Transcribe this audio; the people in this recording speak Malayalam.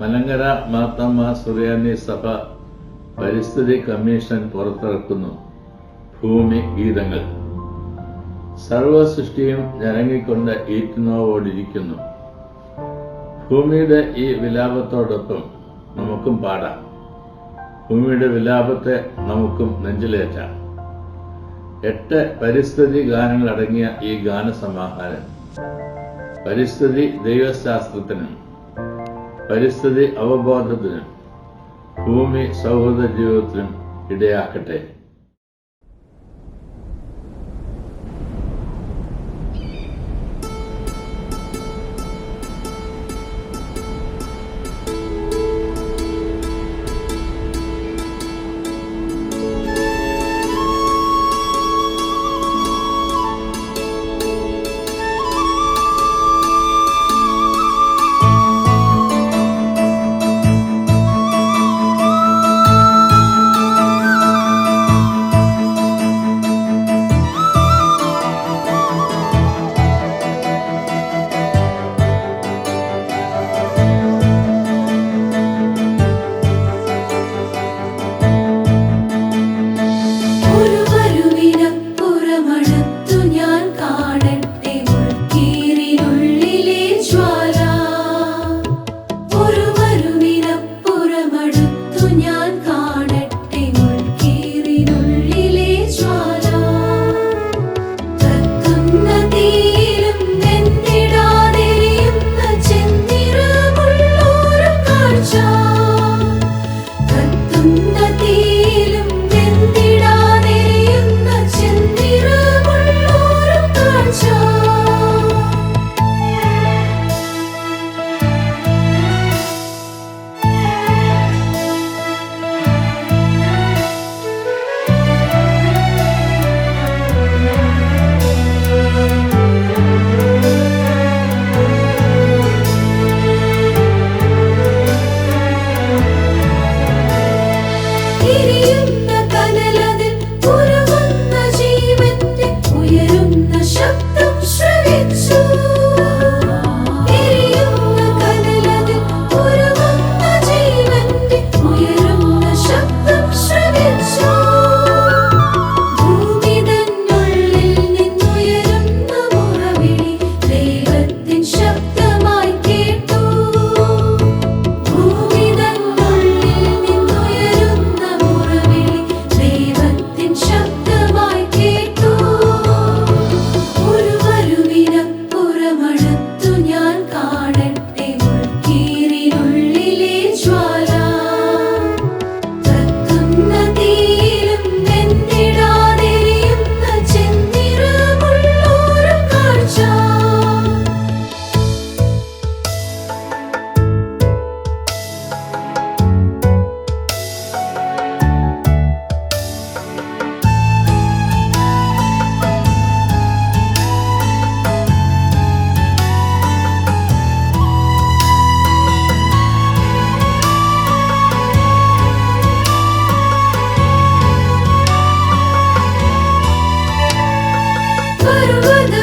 മാത്തമ്മ സുറിയാനി സഭ പരിസ്ഥിതി കമ്മീഷൻ പുറത്തിറക്കുന്നു. ഭൂമി ഗീതങ്ങൾ. സർവസൃഷ്ടിയും ഞരങ്ങിക്കൊണ്ട് ഈറ്റുനോവോടിരിക്കുന്നു. ഭൂമിയുടെ ഈ വിലാപത്തോടൊപ്പം നമുക്കും പാടാം. ഭൂമിയുടെ വിലാപത്തെ നമുക്കും നെഞ്ചിലേറ്റാം. എട്ട് പരിസ്ഥിതി ഗാനങ്ങൾ അടങ്ങിയ ഈ ഗാനസമാഹാരം. പരിസ്ഥിതി ദൈവശാസ്ത്രത്തിനും പരിസ്ഥിതി അവബോധത്തിനും ഭൂമി സൗഹൃദ ജീവിതത്തിനും ഇടയാക്കട്ടെ. வருவது